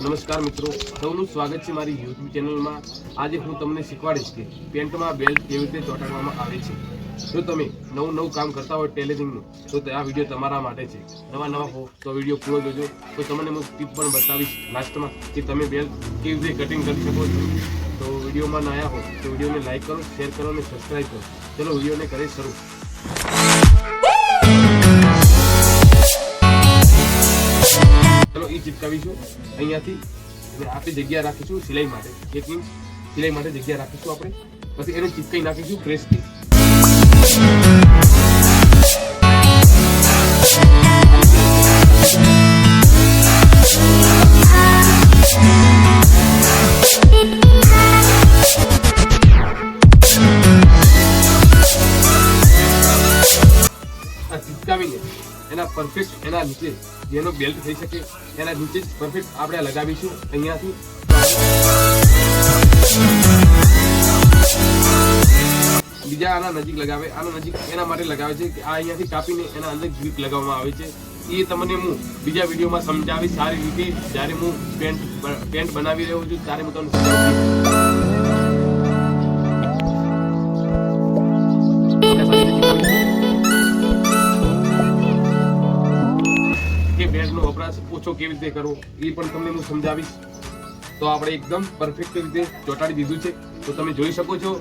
નમસ્કાર મિત્રો, સૌનું સ્વાગત છે મારી યુટ્યુબ ચેનલમાં. આજે હું તમને શીખવાડીશ કે પેન્ટમાં બેલ્ટ કેવી રીતે ચોંટાડવામાં આવે છે. જો તમે નવું નવું કામ કરતા હોય ટેલરિંગનું, તો આ વીડિયો તમારા માટે છે. નવા નવા હો, તો વીડિયો પૂરો જોજો. તો તમને હું ટીપ પણ બતાવીશ લાસ્ટમાં, કે તમે બેલ્ટ કેવી રીતે કટિંગ કરી શકો છો. તો વિડીયોમાં ના આવ્યા હો, તો વિડીયોને લાઇક કરો, શેર કરો અને સબસ્ક્રાઈબ કરો. ચલો વિડીયોને કરે શરૂ. એ ચિપકાવીશું અહીંયાથી. આપણે જગ્યા રાખીશું સિલાઈ માટે. એક ઇંચ સિલાઈ માટે જગ્યા રાખીશું આપણે. પછી એને ચિપકાઈ નાખીશું પ્રેસથી ચિપકાવીને એના પરફેક્ટ એના નીચે જેનો બેલ્ટ થઈ શકે, એના નીચે જ પરફેક્ટ આપણે લગાવીશું અહીંયાથી. બીજા આના નજીક લગાવે, આના નજીક એના માટે લગાવે છે કે આ અહીંયાથી કાપીને એના અંદર ગ્રીપ લગાવવામાં આવે છે. એ તમને હું બીજા વિડીયોમાં સમજાવીશ. સારી રીતે જ્યારે હું પેન્ટ પેન્ટ બનાવી રહ્યો છું ત્યારે હું તમને ઓછો કેવી રીતે કરવો એ પણ તમને હું સમજાવીશ. તો આપણે એકદમ પરફેક્ટ રીતે ચોંટાડી દીધું છે. તો તમે જોઈ શકો છો.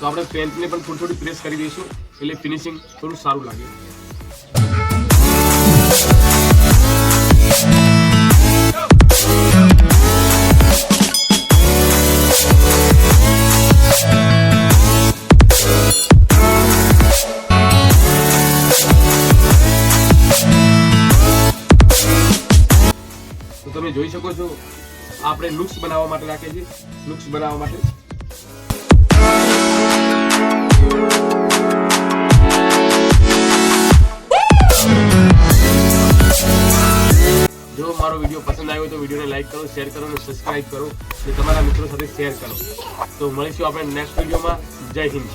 તો આપણે પેન્ટને પણ થોડી થોડી પ્રેસ કરી દઈશું. એટલે ફિનિશિંગ થોડું સારું લાગે. તમે જોઈ શકો છો. આપણે લુક્સ બનાવવા માટે રાખીએ છીએ. લુક્સ બનાવવા માટે. જો મારો વીડિયો પસંદ આવ્યો તો વિડીયોને લાઈક કરો, શેર કરો અને સબસ્ક્રાઈબ કરો. અને તમારા મિત્રો સાથે શેર કરો. તો મળીશું આપણે નેક્સ્ટ વિડીયોમાં. જય હિન્દ.